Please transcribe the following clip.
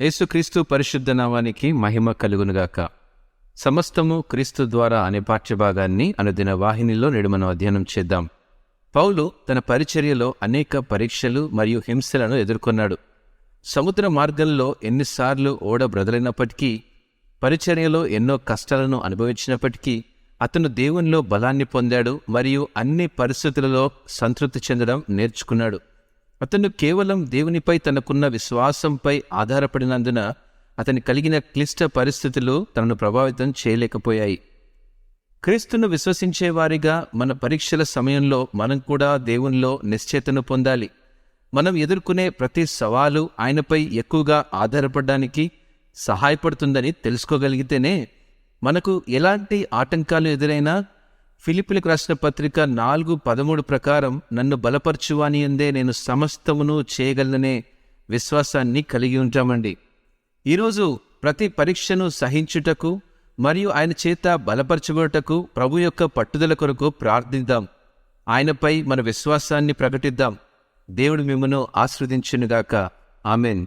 యేసుక్రీస్తు పరిశుద్ధ నామానికి మహిమ కలుగునుగాక సమస్తము క్రీస్తు ద్వారా అనే పాఠ్యభాగాన్ని అనుదిన వాహినిలో నేడు మనం అధ్యయనం చేద్దాం. పౌలు తన పరిచర్యలో అనేక పరీక్షలు మరియు హింసలను ఎదుర్కొన్నాడు. సముద్ర మార్గంలో ఎన్నిసార్లు ఓడ బ్రదలైనప్పటికీ పరిచర్యలో ఎన్నో కష్టాలను అనుభవించినప్పటికీ అతను దేవునిలో బలాన్ని పొందాడు మరియు అన్ని పరిస్థితులలో సంతృప్తి చెందడం నేర్చుకున్నాడు. అతను కేవలం దేవునిపై తనకున్న విశ్వాసంపై ఆధారపడినందున అతని కలిగిన క్లిష్ట పరిస్థితులు తనను ప్రభావితం చేయలేకపోయాయి. క్రీస్తును విశ్వసించేవారిగా మన పరీక్షల సమయంలో మనం కూడా దేవునిలో నిశ్చేతను పొందాలి. మనం ఎదుర్కొనే ప్రతి సవాలు ఆయనపై ఎక్కువగా ఆధారపడడానికి సహాయపడుతుందని తెలుసుకోగలిగితేనే మనకు ఎలాంటి ఆటంకాలు ఎదురైనా ఫిలిపులకు రాసిన పత్రిక నాలుగు పదమూడు ప్రకారం నన్ను బలపరచువాని అందే నేను సమస్తమును చేయగలననే విశ్వాసాన్ని కలిగి ఉంటామండి. ఈరోజు ప్రతి పరీక్షను సహించుటకు మరియు ఆయన చేత బలపరచబడుటకు ప్రభు యొక్క పట్టుదల కొరకు ప్రార్థిద్దాం. ఆయనపై మన విశ్వాసాన్ని ప్రకటిద్దాం. దేవుడు మిమ్మను ఆస్వాదించునుగాక ఆమెన్.